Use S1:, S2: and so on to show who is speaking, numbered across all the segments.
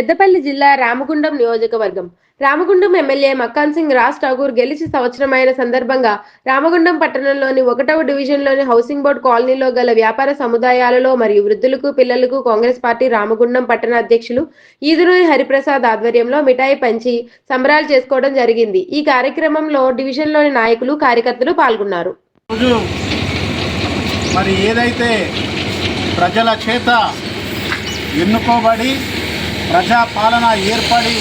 S1: పెద్దపల్లి జిల్లా రామగుండం నియోజకవర్గం. రామగుండం ఎమ్మెల్యే మక్కాన్ సింగ్ రాజ్ ఠాగూర్ గెలిచి సంవత్సరమైన సందర్భంగా రామగుండం పట్టణంలోని ఒకటవ డివిజన్లోని హౌసింగ్ బోర్డు కాలనీలో గల వ్యాపార సముదాయాలలో మరియు వృద్ధులకు పిల్లలకు కాంగ్రెస్ పార్టీ రామగుండం పట్టణ అధ్యక్షులు ఈదునూరి హరిప్రసాద్ ఆధ్వర్యంలో మిఠాయి పంచి సంబరాలు చేసుకోవడం జరిగింది. ఈ కార్యక్రమంలో డివిజన్లోని నాయకులు కార్యకర్తలు పాల్గొన్నారు.
S2: మరి ఏదైతే ప్రజల చేత ఎన్నుకోబడి ప్రజాపాలన ఏర్పడి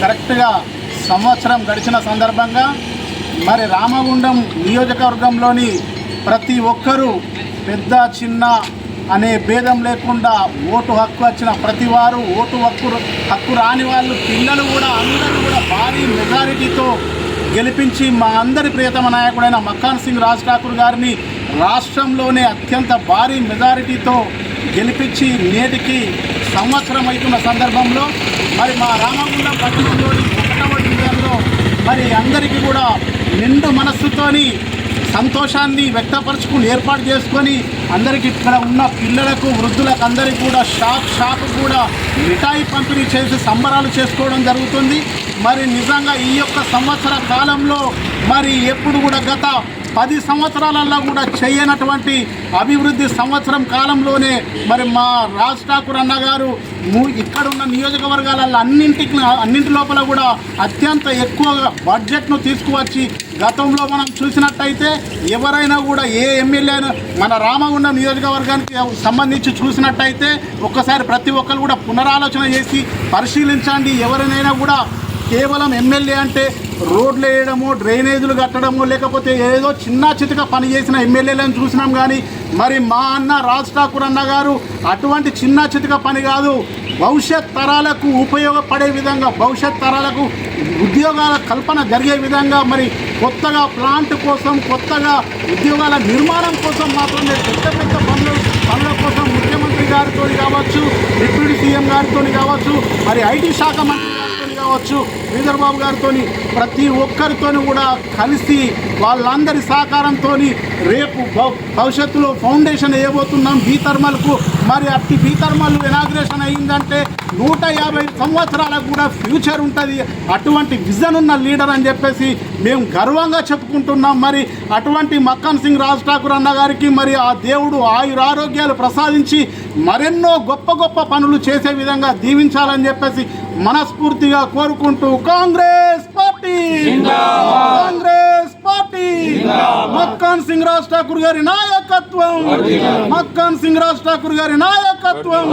S2: కరెక్ట్గా సంవత్సరం గడిచిన సందర్భంగా మరి రామగుండం నియోజకవర్గంలోని ప్రతి ఒక్కరూ పెద్ద చిన్న అనే భేదం లేకుండా ఓటు హక్కు వచ్చిన ప్రతి వారు ఓటు హక్కు హక్కు రాని వాళ్ళు పిల్లలు కూడా అందరూ కూడా భారీ మెజారిటీతో గెలిపించి మా అందరి ప్రియతమ నాయకుడైన మక్కాన్ సింగ్ రాజ్ ఠాకూర్ గారిని రాష్ట్రంలోనే అత్యంత భారీ మెజారిటీతో గెలిపించి నేటికి సంవత్సరం అవుతున్న సందర్భంలో మరి మా రామగుండం పట్టణంలోని ఒకటవ డివిజన్లో మరి అందరికీ కూడా నిండు మనస్సుతోని సంతోషాన్ని వ్యక్తపరచుకుని ఏర్పాటు చేసుకొని అందరికి ఇక్కడ ఉన్న పిల్లలకు వృద్ధులకు అందరికీ కూడా షాప్ షాప్ కూడా మిఠాయి పంపిణీ చేసి సంబరాలు చేసుకోవడం జరుగుతుంది. మరి నిజంగా ఈ యొక్క సంవత్సర కాలంలో మరి ఎప్పుడు కూడా గత పది సంవత్సరాలలో కూడా చేయనటువంటి అభివృద్ధి సంవత్సరం కాలంలోనే మరి మా రాజ్ ఠాకూర్ అన్నగారు ఇక్కడ ఉన్న నియోజకవర్గాలలో అన్నింటికి అన్నింటి లోపల కూడా అత్యంత ఎక్కువగా బడ్జెట్ను తీసుకువచ్చి గతంలో మనం చూసినట్టయితే ఎవరైనా కూడా ఏ ఎమ్మెల్యే మన రామగుండం నియోజకవర్గానికి సంబంధించి చూసినట్టయితే ఒక్కసారి ప్రతి ఒక్కరు కూడా పునరాలోచన చేసి పరిశీలించండి. ఎవరినైనా కూడా కేవలం ఎమ్మెల్యే అంటే రోడ్లు వేయడము డ్రైనేజీలు కట్టడము లేకపోతే ఏదో చిన్న చితక పని చేసిన ఎమ్మెల్యేలను చూసినాం కానీ మరి మా అన్న రాజ్ ఠాకూర్ అన్న గారు అటువంటి చిన్న చితక పని కాదు. భవిష్యత్ తరాలకు ఉపయోగపడే విధంగా భవిష్యత్ తరాలకు ఉద్యోగాల కల్పన జరిగే విధంగా మరి కొత్తగా ప్లాంట్ కోసం కొత్తగా ఉద్యోగాల నిర్మాణం కోసం మాత్రమే పెద్ద పెద్ద పనులు పనుల కోసం ముఖ్యమంత్రి గారితో కావచ్చు డిప్యూటీ సీఎం గారితో కావచ్చు మరి ఐటీ శాఖ మంత్రి కావచ్చు. శ్రీధర్ బాబు గారితో ప్రతి ఒక్కరితో కూడా కలిసి వాళ్ళందరి సహకారంతో రేపు భవ- భవిష్యత్తులో ఫౌండేషన్ వేయబోతున్నాం. బీ థర్మల్కు మరి అట్టి బీ థర్మల్ ఇనాగ్రేషన్ అయిందంటే నూట యాభై సంవత్సరాలకు కూడా ఫ్యూచర్ ఉంటుంది. అటువంటి విజన్ ఉన్న లీడర్ అని చెప్పేసి మేము గర్వంగా చెప్పుకుంటున్నాం. మరి అటువంటి మక్కన్ సింగ్ రాజ్ ఠాకూర్ అన్న గారికి మరి ఆ దేవుడు ఆయురారోగ్యాలు ప్రసాదించి మరెన్నో గొప్ప గొప్ప పనులు చేసే విధంగా దీవించాలని చెప్పేసి మనస్ఫూర్తిగా కోరుకుంటూ కాంగ్రెస్ పార్టీ. కాంగ్రెస్ మక్కాన్ సింగ్ రాజ్ ఠాకూర్ గారి నాయకత్వం. మక్కాన్ సింగ్ రాజ్ ఠాకూర్ గారి నాయకత్వం.